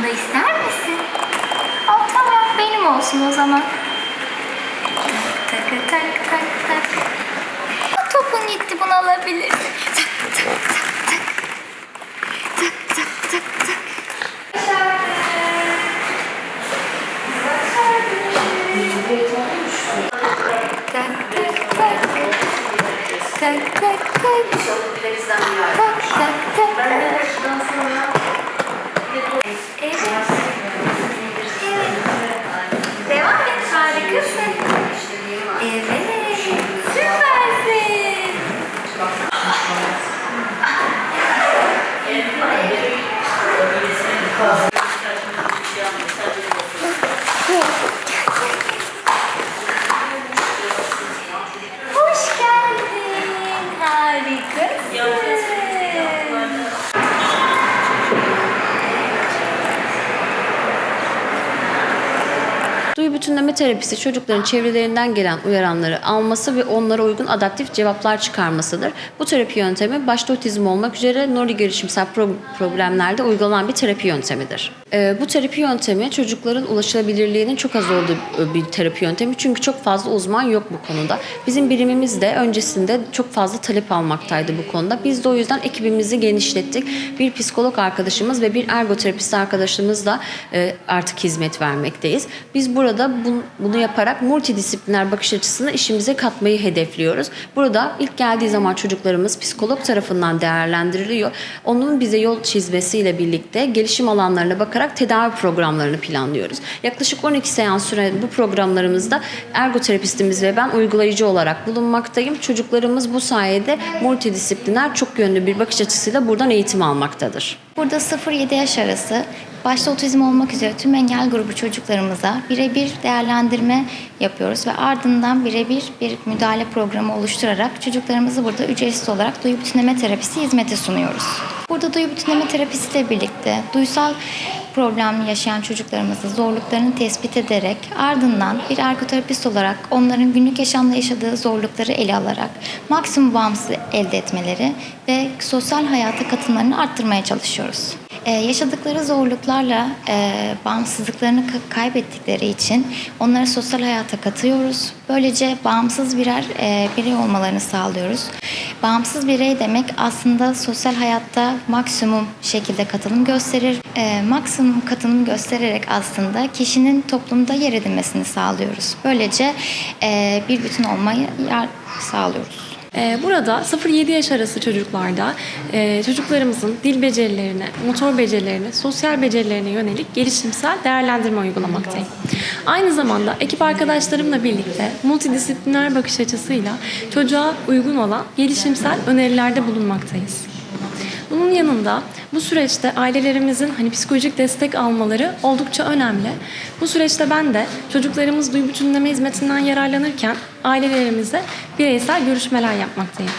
ister misin? Aa, tamam benim olsun o zaman. Tak tak tak tak. Aa, Topun gitti bunu alabilirsin. Tak tak tak tak. Tak tak tak tak. Tak tak tak. Tak tak tak. 감사합니다. Bütünleme terapisi çocukların çevrelerinden gelen uyaranları alması ve onlara uygun adaptif cevaplar çıkarmasıdır. Bu terapi yöntemi başta otizm olmak üzere nöro gelişimsel pro- problemlerde uygulanan bir terapi yöntemidir. Ee, bu terapi yöntemi çocukların ulaşılabilirliğinin çok az olduğu bir terapi yöntemi çünkü çok fazla uzman yok bu konuda. Bizim birimimiz de öncesinde çok fazla talep almaktaydı bu konuda. Biz de o yüzden ekibimizi genişlettik. Bir psikolog arkadaşımız ve bir ergoterapist arkadaşımızla e, artık hizmet vermekteyiz. Biz burada bu- bunu yaparak multidisipliner bakış açısını işimize katmayı hedefliyoruz. Burada ilk geldiği zaman çocuklarımız psikolog tarafından değerlendiriliyor. Onun bize yol çizmesiyle birlikte gelişim alanlarına bakarak tedavi programlarını planlıyoruz. Yaklaşık 12 seans süren bu programlarımızda ergoterapistimiz ve ben uygulayıcı olarak bulunmaktayım. Çocuklarımız bu sayede multidisipliner çok yönlü bir bakış açısıyla buradan eğitim almaktadır. Burada 0-7 yaş arası başta otizm olmak üzere tüm engel grubu çocuklarımıza birebir değerlendirme yapıyoruz ve ardından birebir bir müdahale programı oluşturarak çocuklarımızı burada ücretsiz olarak duyu bütünleme terapisi hizmeti sunuyoruz. Burada duyu bütünleme terapisiyle birlikte duysal problem yaşayan çocuklarımızın zorluklarını tespit ederek ardından bir ergoterapist olarak onların günlük yaşamda yaşadığı zorlukları ele alarak maksimum bağımsızlık elde etmeleri ve sosyal hayata katılımlarını arttırmaya çalışıyoruz. Ee, yaşadıkları zorluklarla e, bağımsızlıklarını ka- kaybettikleri için onları sosyal hayata katıyoruz. Böylece bağımsız birer e, birey olmalarını sağlıyoruz. Bağımsız birey demek aslında sosyal hayatta maksimum şekilde katılım gösterir. E, maksimum katılım göstererek aslında kişinin toplumda yer edinmesini sağlıyoruz. Böylece e, bir bütün olmayı yar- sağlıyoruz. Ee, Burada 0-7 yaş arası çocuklarda e, çocuklarımızın dil becerilerine, motor becerilerine, sosyal becerilerine yönelik gelişimsel değerlendirme uygulamaktayım. Aynı zamanda ekip arkadaşlarımla birlikte multidisipliner bakış açısıyla çocuğa uygun olan gelişimsel önerilerde bulunmaktayız. Bunun yanında bu süreçte ailelerimizin hani psikolojik destek almaları oldukça önemli. Bu süreçte ben de çocuklarımız duyu bütünleme hizmetinden yararlanırken ailelerimize bireysel görüşmeler yapmaktayım.